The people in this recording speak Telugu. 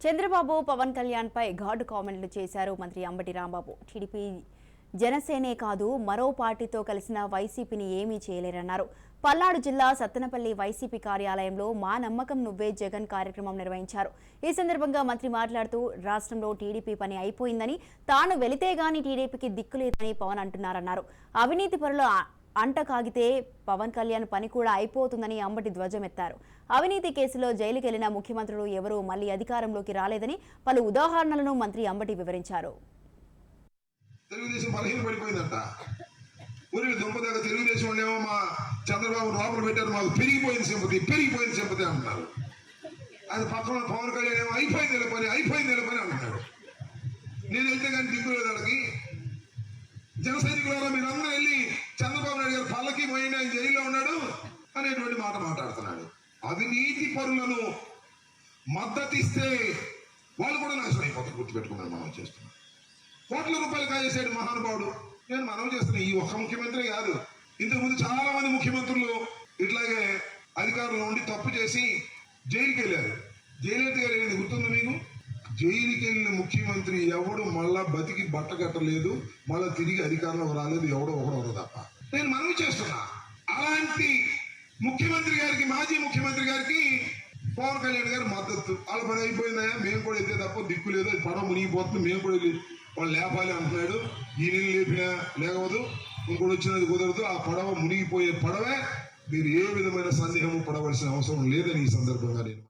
చంద్రబాబు పవన్ కళ్యాణ్ పై ఘాటు కామెంట్లు చేశారు మంత్రి అంబటి రాంబాబు. టీడీపీ జనసేనే కాదు మరో పార్టీతో కలిసిన వైసీపీని ఏమీ చేయలేరన్నారు. పల్నాడు జిల్లా సత్తెనపల్లి వైసీపీ కార్యాలయంలో మా నమ్మకం నువ్వే జగన్ కార్యక్రమం నిర్వహించారు. ఈ సందర్భంగా మంత్రి మాట్లాడుతూ రాష్ట్రంలో టీడీపీ పని అయిపోయిందని తాను వెళితే గాని టీడీపీకి దిక్కులేదని పవన్ అంటున్నారన్నారు. అవినీతి పరుల అంట కాగితే పవన్ కళ్యాణ్ పని కూడా అయిపోతుందని అంబటి ధ్వజమెత్తారు అవినీతి కేసులో జైలుకెళ్ళిన ముఖ్యమంత్రులు ఎవరూ మళ్ళీ అధికారంలోకి రాలేదని పలు ఉదాహరణలను మంత్రి అంబటి వివరించారు. తెలుగుదేశం బలహీన పడిపోయిందంట. ఊరి దుంపదాకా తెలుగుదేశం వాళ్ళేమో మా చంద్రబాబు లోపల పెట్టారు మాకు పెరిగిపోయింది సింపతి పెరిగిపోయింది సింపతి అంటున్నారు. అది పక్కన పవన్ కళ్యాణ్ ఏమో అయిపోయింది ఇలా పని అయిపోయింది ఇలా పని అంటున్నాడు. నేను వెళ్తే కానీ దిక్కులేదు వాళ్ళకి జన సైనికులారా మీరు అందరూ చంద్రబాబు నాయుడు గారు పల్లకి పోయిన ఆయన జైల్లో ఉన్నాడు అనేటువంటి మాట మాట్లాడుతున్నాడు. అవినీతి పరులను మద్దతిస్తే వాళ్ళు కూడా నాశనం అయిపోతారు గుర్తుపెట్టుకున్నాను మనం చేస్తున్నాం కోట్ల రూపాయలు కాజేసాడు మహానుభావుడు. నేను మనం చేస్తున్నా ఈ ఒక్క ముఖ్యమంత్రి కాదు. ఇంతకుముందు చాలా మంది ముఖ్యమంత్రులు ఇట్లాగే అధికారంలో ఉండి తప్పు చేసి జైలుకి వెళ్ళారు జైలు గారు ఏంది గుర్తుందా మీకు? జైలుకి వెళ్ళిన ముఖ్యమంత్రి ఎవడు మళ్ళా బతికి బట్ట కట్టలేదు మళ్ళా తిరిగి అధికారంలోకి రాలేదు ఎవడో ఒకడో ఒకడు తప్ప. నేను మనవి చేస్తున్నా. అలాంటి ముఖ్యమంత్రి గారికి మాజీ ముఖ్యమంత్రి గారికి పవన్ కళ్యాణ్ గారు మద్దతు. వాళ్ళ పని అయిపోయిందా మేము కూడా అయితే తప్ప దిక్కు లేదు అది పడవ మునిగిపోతుంది మేము కూడా వాళ్ళు లేపాలి అంటున్నాడు. ఈ నీళ్ళు లేపినా లేకపోదు ఇంకోటి వచ్చినది కుదరదు ఆ పడవ మునిగిపోయే పడవే మీరు ఏ విధమైన సందేహము పడవలసిన అవసరం లేదని ఈ సందర్భంగా నేను